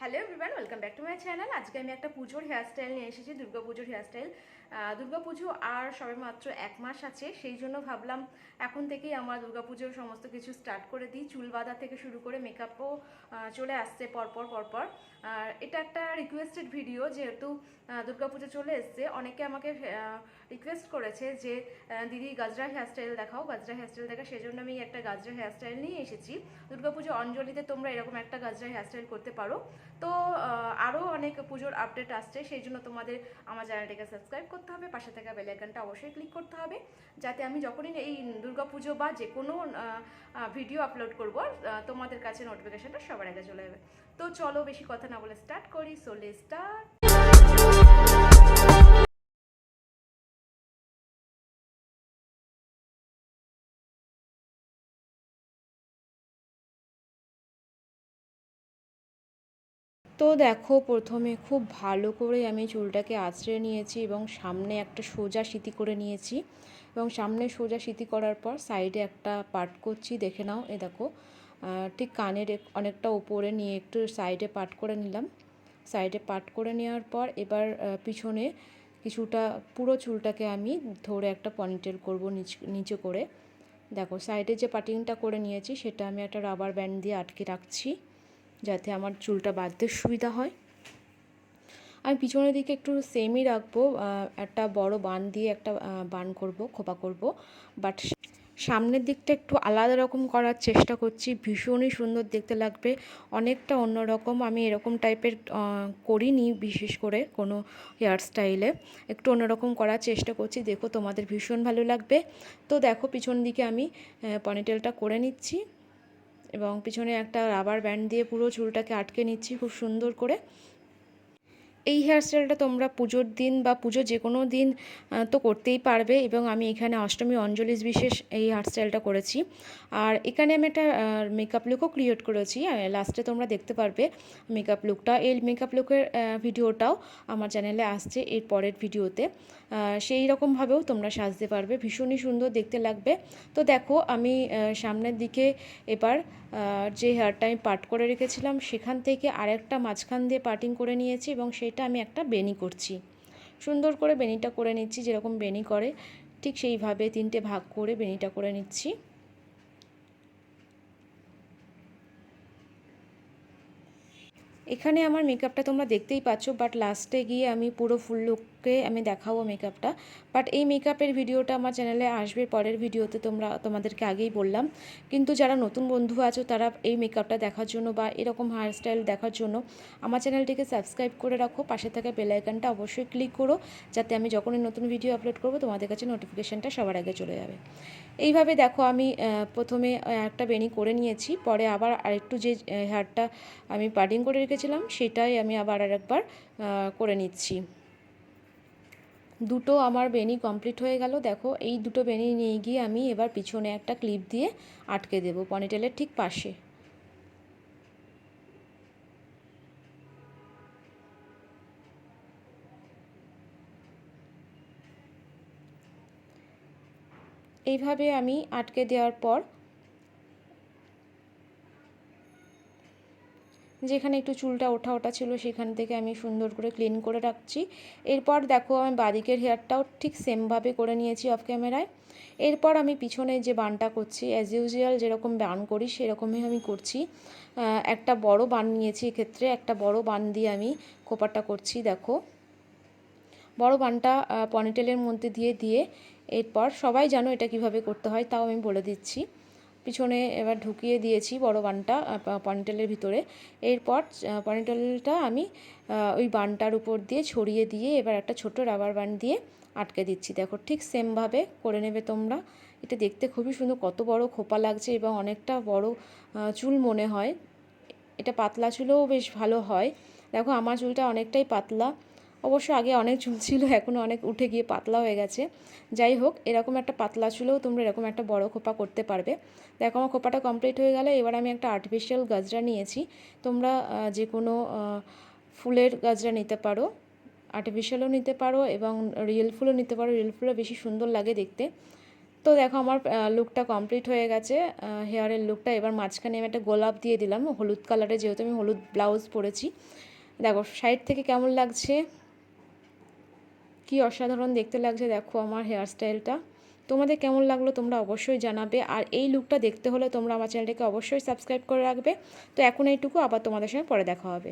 Hello everyone welcome back to my channel আজকে আমি একটা পুজোর হেয়ারস্টাইল নিয়ে এসেছি, দুর্গা পুজোর হেয়ারস্টাইল দুর্গা পুজো আর সবে মাত্র এক মাস আছে, সেই জন্য ভাবলাম এখন থেকেই আমার দুর্গাপুজোর সমস্ত কিছু স্টার্ট করে দিই। চুল বাঁধা থেকে শুরু করে মেকআপও চলে আসছে পরপর পরপর। আর এটা একটা রিকোয়েস্টেড ভিডিও যেহেতু দুর্গাপুজো চলে এসছে। অনেকে আমাকে রিকোয়েস্ট করেছে যে দিদি গাজরা হেয়ারস্টাইল দেখাও, গাজরা হেয়ারস্টাইল দেখা সেই জন্য আমি একটা গাজরা হেয়ারস্টাইল নিয়ে এসেছি। দুর্গাপুজো অঞ্জলিতে তোমরা এরকম একটা গাজরা হেয়ারস্টাইল করতে পারো। তো আরও অনেক পুজোর আপডেট আসছে, সেই জন্য তোমাদের আমার চ্যানেলটাকে সাবস্ক্রাইব করতে হবে, পাশে থাকা বেল আইকনটা অবশ্যই ক্লিক করতে হবে, যাতে আমি যখনই এই দুর্গাপুজো বা যে কোনো ভিডিও আপলোড করব তোমাদের কাছে নোটিফিকেশনটা সবার আগে চলে যাবে। তো চলো বেশি কথা না বলে স্টার্ট করি সোলে স্টার্ট তো দেখো, প্রথমে খুব ভালো করে আমি চুলটাকে আঁচড়ে নিয়েছি এবং সামনে একটা সোজা সিতি করে নিয়েছি। এবং সামনে সোজা সিতি করার পর সাইডে একটা পাট করছি, দেখে নাও, এ দেখো। ঠিক কানের অনেকটা উপরে নিয়ে একটু সাইডে পাট করে নিলাম। সাইডে পাট করে নেওয়ার পর এবার পিছনে কিছুটা, পুরো চুলটাকে আমি ধরে একটা পনিটেল করব নিচে করে। দেখো, সাইডে যে পাটিংটা করে নিয়েছি, সেটা আমি একটা রাবার ব্যান্ড দিয়ে আটকে রাখছি। যাতে আমার চুলটা বাঁধতে সুবিধা হয়। আমি পিছনের দিকে একটু সেমই রাখব একটা বড় বান দিয়ে একটা বান করব, খোপা করব। বাট সামনের দিকটা একটু আলাদা রকম করার চেষ্টা করছি, ভীষণই সুন্দর দেখতে লাগবে। অনেকটা অন্যরকম, আমি এরকম টাইপের করিনি বিশেষ করে কোনো হেয়ার স্টাইলে একটু অন্যরকম করার চেষ্টা করছি, দেখো তোমাদের ভীষণ ভালো লাগবে। তো দেখো পিছন দিকে আমি পনিটেলটা করে নিচ্ছি। এবং পিছনে একটা রাবার ব্যান্ড দিয়ে পুরো চুলটাকে আটকে নিচ্ছি খুব সুন্দর করে। এই হেয়ারস্টাইলটা তোমরা পুজোর দিন বা পুজো যে কোনো দিন তো করতেই পারবে এবং আমি এখানে অষ্টমী অঞ্জলিস বিশেষ এই হেয়ারস্টাইলটা করেছি। আর এখানে আমি একটা মেকআপ লুকও ক্রিয়েট করেছি। লাস্টে তোমরা দেখতে পারবে মেকআপ লুকটা এই মেকআপ লুকের ভিডিওটাও আমার চ্যানেলে আসছে এর পরের ভিডিওতে সেই রকমভাবেও তোমরা সাজতে পারবে। ভীষণই সুন্দর দেখতে লাগবে। তো দেখো আমি সামনের দিকে এবার যে হেয়ারটা আমি পাট করে রেখেছিলাম, সেখান থেকে আরেকটা মাঝখান দিয়ে পাটিং করে নিয়েছি এবং সেটা আমি একটা বেনি করছি। সুন্দর করে বেনিটা করে নিচ্ছি, যেরকম বেনি করে, ঠিক সেইভাবে তিনটে ভাগ করে বেনিটা করে নিচ্ছি। এখানে আমার মেকআপটা তোমরা দেখতেই পাচ্ছ বাট লাস্টে গিয়ে আমি পুরো ফুল লুককে আমি দেখাবো মেকআপটা বাট এই মেকআপের ভিডিওটা আমার চ্যানেলে আসবে, পরের ভিডিওতে তোমরা, তোমাদেরকে আগেই বললাম। কিন্তু যারা নতুন বন্ধু আছো, তারা এই মেকআপটা দেখার জন্য বা এরকম হেয়ারস্টাইল দেখার জন্য আমার চ্যানেলটিকে সাবস্ক্রাইব করে রাখো। পাশে থাকা বেল আইকনটা অবশ্যই ক্লিক করো, যাতে আমি যখনই নতুন ভিডিও আপলোড করব, তোমাদের কাছে নোটিফিকেশানটা সবার আগে চলে যাবে। এইভাবে দেখো আমি প্রথমে একটা বেনি করে নিয়েছি, পরে আবার আরেকটু যে হেয়ারটা আমি পাডিং করে রেখেছিলাম, সেটাই আমি আবার আরেকবার করে নিচ্ছি। দুটো আমার বেনি কমপ্লিট হয়ে গেল। দেখো, এই দুটো বেনি নিয়ে গিয়ে আমি এবার পিছনে একটা ক্লিপ দিয়ে আটকে দেবো পনিটেলের ঠিক পাশে। এইভাবে আমি আটকে দেওয়ার পর যেখানে একটু চুলটা ওঠা ওঠা ছিল, সেখান থেকে আমি সুন্দর করে ক্লিন করে রাখছি। এরপর দেখো, আমি বাদিকের হেয়ারটাও ঠিক সেমভাবে করে নিয়েছি অফ ক্যামেরায় এরপর আমি পিছনে যে বানটা করছি অ্যাজ ইউজুয়াল যেরকম বান করি, সেরকমই আমি করছি। একটা বড় বান নিয়েছি এক্ষেত্রে, একটা বড় বান দিয়ে আমি খোপাটা করছি, দেখো। বড় বানটা পনিটেলের মধ্যে দিয়ে দিয়ে এরপর সবাই জানো এটা কীভাবে করতে হয়, তাও আমি বলে দিচ্ছি। পিছনে এবার ঢুকিয়ে দিয়েছি বড় বানটা পনিটেলের ভিতরে। এরপর পনিটেলটা আমি ওই বানটার উপর দিয়ে ছড়িয়ে দিয়ে এবার একটা ছোট রাবার বান দিয়ে আটকে দিচ্ছি। দেখো, ঠিক সেমভাবে করে নেবে তোমরা। এটা দেখতে খুবই সুন্দর, কত বড় খোপা লাগছে এবং অনেকটা বড় চুল মনে হয়। এটা পাতলা চুলও বেশ ভালো হয়। দেখো, আমার চুলটা অনেকটাই পাতলা। অবশ্য আগে অনেক চুল ছিল এখনও অনেক উঠে গিয়ে পাতলা হয়ে গেছে। যাই হোক, এরকম একটা পাতলা চুলেও তোমরা এরকম একটা বড় খোপা করতে পারবে। দেখো, আমার খোপাটা কমপ্লিট হয়ে গেলে। এবার আমি একটা আর্টিফিশিয়াল গাজরা নিয়েছি। তোমরা যে কোনো ফুলের গাজরা নিতে পারো। আর্টিফিশিয়ালও নিতে পারো এবং রিয়েল ফুলও নিতে পারো। রিয়েল ফুলও বেশি সুন্দর লাগে দেখতে। তো দেখো, আমার লুকটা কমপ্লিট হয়ে গেছে। হেয়ারের লুকটা এবার মাঝখানে আমি একটা গোলাপ দিয়ে দিলাম। হলুদ কালারে যেহেতু আমি হলুদ ব্লাউজ পরেছি। দেখো সাইড থেকে কেমন লাগছে? কি অসাধারণ দেখতে লাগছে দেখো আমার হেয়ার স্টাইলটা তোমাদের কেমন লাগল তোমরা অবশ্যই জানাবে। আর এই লুকটা দেখতে হলে তোমরা আমার চ্যানেলটাকে অবশ্যই সাবস্ক্রাইব করে রাখবে। তো এখন এইটুকু, আবার তোমাদের সঙ্গে পরে দেখা হবে।